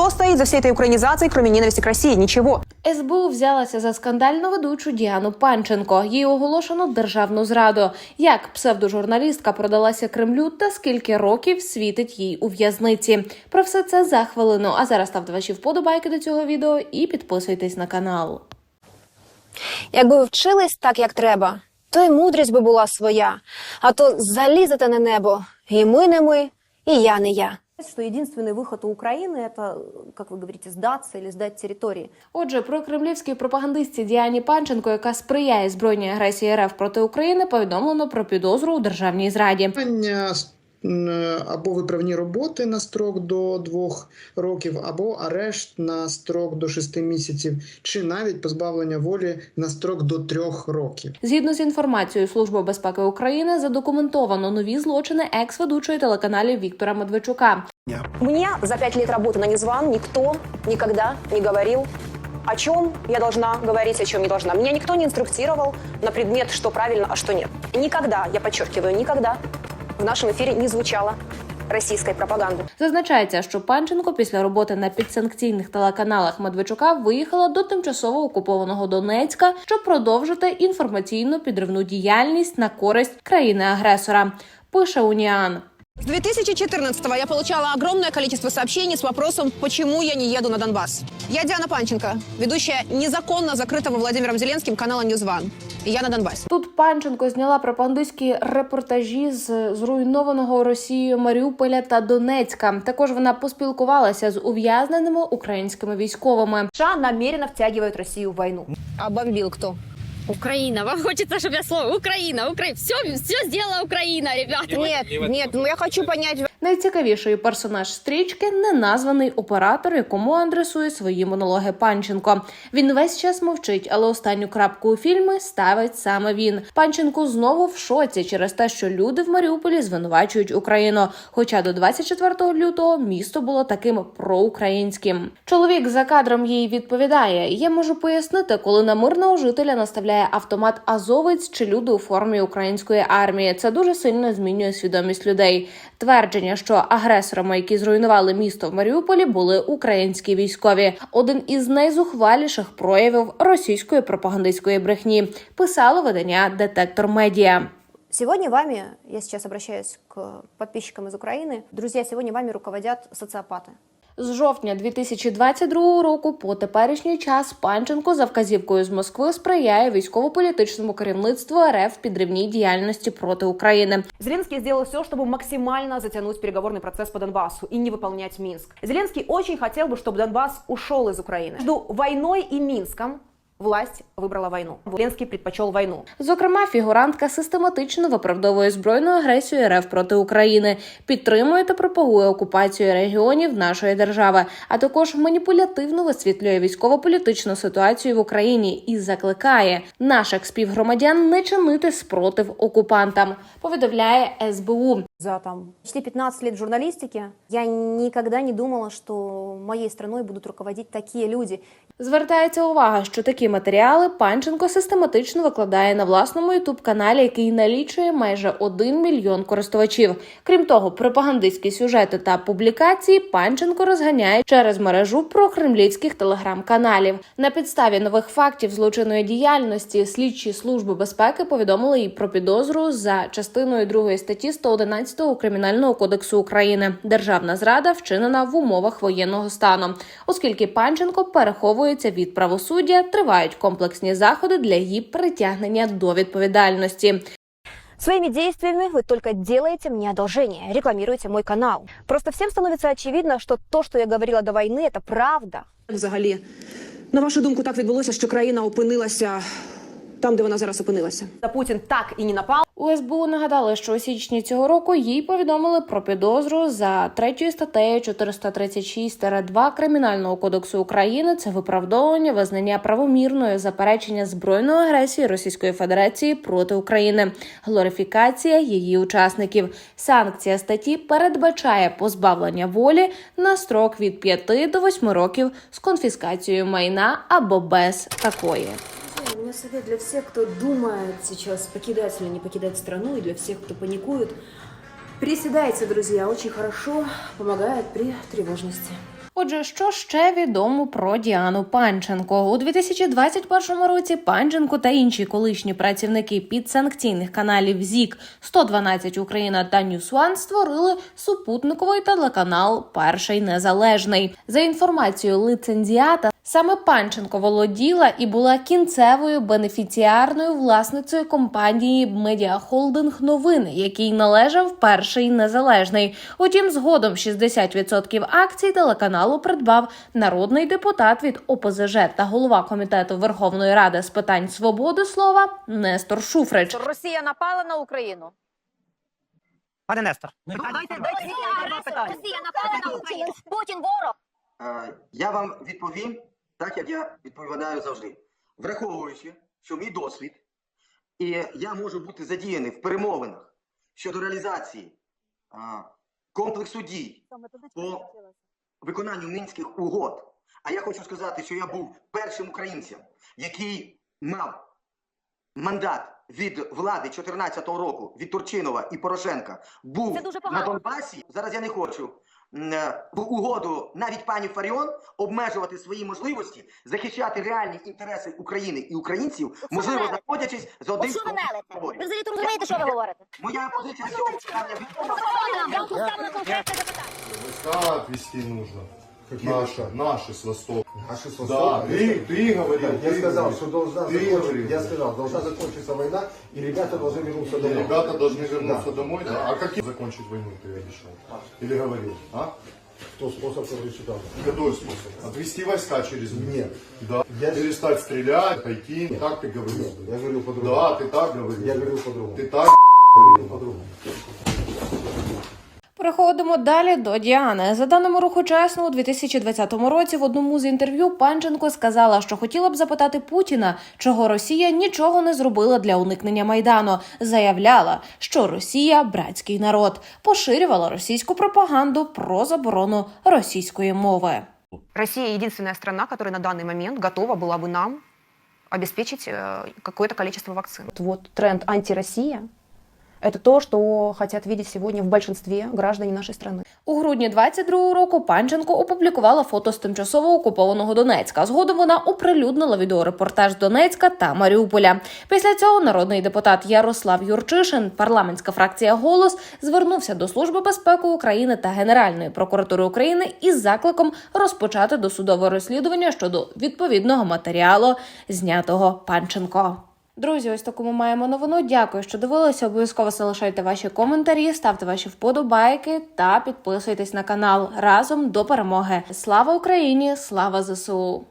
Что стоит за всей этой украинизацией, кроме ненависти к России? Ничего. СБУ взялася за скандальну ведучу Діану Панченко. Їй оголошено державну зраду. Як псевдожурналістка продалася Кремлю та скільки років світить їй у в'язниці. Про все це за хвилину. А зараз ставте ваші вподобайки до цього відео і підписуйтесь на канал. Якби вчились так, як треба, то й мудрість би була своя. А то залізете на небо, і ми не ми, і я не я. что единственный выход у Украины это, как вы говорите, сдаться или сдать территории. Отже, про кремлівській пропагандистці Діані Панченко, яка сприяє збройній агресії РФ проти України, повідомлено про підозру у державній зраді. Або виправні роботи на строк до двох років, або арешт на строк до шести місяців, чи навіть позбавлення волі на строк до трьох років. Згідно з інформацією Служби безпеки України, задокументовано нові злочини екс-ведучої телеканалів Віктора Медведчука. Мне за пять лет работы на Незван никто никогда не говорил, о чем я должна говорить, о чем не должна. Меня никто не инструктировал на предмет, что правильно, а что нет. И никогда, я подчеркиваю, никогда в нашем эфире не звучало российской пропаганды. Зазначається, що Панченко після роботи на підсанкційних телеканалах Медведчука виїхала до тимчасово окупованого Донецька, щоб продовжити інформаційну підривну діяльність на користь країни-агресора. Пише Уніан. С 2014 я получала огромное количество сообщений с вопросом, почему я не еду на Донбасс. Я Диана Панченко, ведущая незаконно закрытого Владимиром Зеленским канала Ньюзван. Я на Донбассе. Тут Панченко зняла пропагандистські репортажі з зруйнованого Росією Маріуполя та Донецька. Також вона поспілкувалася з ув'язненими українськими військовими. США намеренно втягивают Россию в войну. А бомбил кто? Украина. Вам хочется, чтобы я слово Украина, Украина. Все, все сделала Украина, ребята. Нет, нет, ну я хочу понять, Найцікавіший персонаж стрічки неназваний оператор, якому адресує свої монологи Панченко. Він весь час мовчить, але останню крапку у фільмі ставить саме він. Панченко знову в шоці через те, що люди в Маріуполі звинувачують Україну. Хоча до 24 лютого місто було таким проукраїнським. Чоловік за кадром їй відповідає: Я можу пояснити, коли на мирного жителя наставляє автомат азовець чи люди у формі української армії. Це дуже сильно змінює свідомість людей. Твердження, що агресорами, які зруйнували місто в Маріуполі, були українські військові. Один із найзухваліших проявів російської пропагандистської брехні писало видання Детектор Медіа. Сегодня вами, я сейчас обращаюсь к подписчикам из Украины, друзья, сегодня вами руководят социопаты. З жовтня 2022 року по теперішній час Панченко за вказівкою з Москви сприяє військово-політичному керівництву РФ в підривній діяльності проти України. Зеленский сделал все, чтобы максимально затянуть переговорный процесс по Донбассу и не выполнять Минск. Зеленский очень хотел бы, чтобы Донбасс ушел из Украины. Между войной и Минском власть выбрала войну. Зеленский предпочел войну. Зокрема, фігурантка систематично виправдовує збройну агресію РФ проти України, підтримує та пропагує окупацію регіонів нашої держави, а також маніпулятивно висвітлює військово-політичну ситуацію в Україні і закликає наших співгромадян не чинити спротив окупантам. Повідомляє СБУ. За там почти 15 лет в журналистике я никогда не думала, что моей страной будут руководить такие люди. Звертається увага, що такі матеріали Панченко систематично викладає на власному ютуб каналі, який налічує майже 1 мільйон користувачів. Крім того, пропагандистські сюжети та публікації Панченко розганяє через мережу прокремлівських телеграм-каналів. На підставі нових фактів злочинної діяльності слідчі служби безпеки повідомили їй про підозру за частиною 2 статті 111 кримінального кодексу України. Державна зрада вчинена в умовах воєнного стану, оскільки Панченко переховується від правосуддя, тривають комплексні заходи для її притягнення до відповідальності. Своими действиями вы только делаете мне одолжение, рекламируете мой канал. Просто всем становится очевидно, что то, что я говорила до войны, это правда. Взагалі, на вашу думку, так відбулося, що країна опинилася там, де вона зараз опинилася. Путін так і не напав. У СБУ нагадали, що у січні цього року їй повідомили про підозру за третьою статтею 436-2 Кримінального кодексу України. Це виправдовування визнання правомірною заперечення збройної агресії Російської Федерації проти України, глорифікація її учасників. Санкція статті передбачає позбавлення волі на строк від 5 до 8 років з конфіскацією майна або без такої. Меня совет для всех, кто думает сейчас, покидать или не покидать страну, и для всех, кто паникует. Приседайте, друзья, очень хорошо, помогает при тревожности. Отже, що ще відомо про Діану Панченко у 2021 році? Панченко та інші колишні працівники підсанкційних каналів ЗІК 112 Україна та Ньюсван створили супутниковий телеканал Перший Незалежний. За інформацією лицензіата, саме Панченко володіла і була кінцевою бенефіціарною власницею компанії Медіахолдинг Новини, який належав Перший Незалежний. Утім, згодом 60% акцій телеканалу придбав народний депутат від ОПЗЖ та голова комітету Верховної Ради з питань свободи слова Нестор Шуфрич. Росія напала на Україну. Пане Нестор, Росія напала на Україну. Путін ворог. Е, Я вам відповім так, як я відповідаю завжди. Враховуючи, що мій досвід, і я можу бути задіяний в перемовинах щодо реалізації а, комплексу дій по виконанню мінських угод. А я хочу сказати, що я був першим українцем, який мав мандат від влади 2014 року від Турчинова і Порошенка був на. Донбасі. Зараз я не хочу в угоду навіть пані Фаріон обмежувати свої можливості захищати реальні інтереси України і українців, можливо, знаходячись за одним От що ви мелите? Ви взагалі розумієте, що ви говорите? Моя позиція з цього питання. Я поставила конкретне запитання. Войска отвести нужно. наши, наши с востока. Наши с Да, Востока. ты, ты говорил. Я ты сказал, говорил. что должна Ты закончиться, говорил. я сказал, должна закончиться война, и ребята должны вернуться И домой. ребята должны вернуться Да. домой, да? А каким закончить войну ты обещал? Или говорил? А? Кто способ, который сюда. Какой способ? Отвести войска через них? Нет. Да. Я- Перестать стрелять, пойти. Так ты говорил. Я говорил по-другому. Да, ты так говорил. Я говорил по-другому. Ты так говорил по-другому. Переходимо далі до Діани. За даними руху чесно, у 2020 році в одному з інтерв'ю Панченко сказала, що хотіла б запитати Путіна, чого Росія нічого не зробила для уникнення майдану. Заявляла, що Росія братський народ, поширювала російську пропаганду про заборону російської мови. Россия единственная страна, которая на данный момент готова была бы нам обеспечить э, какое-то количество вакцин. Вот тренд антироссия – это то, что хотят видеть сегодня в большинстве граждан нашей страны. У грудні 22-го року Панченко опублікувала фото з тимчасово окупованого Донецька. Згодом вона оприлюднила відеорепортаж Донецька та Маріуполя. Після цього народний депутат Ярослав Юрчишин, парламентська фракція Голос, звернувся до Служби безпеки України та Генеральної прокуратури України із закликом розпочати досудове розслідування щодо відповідного матеріалу, знятого Панченко. Друзі, ось таку ми маємо новину. Дякую, що дивилися. Обов'язково залишайте ваші коментарі, ставте ваші вподобайки та підписуйтесь на канал разом до перемоги. Слава Україні! Слава ЗСУ!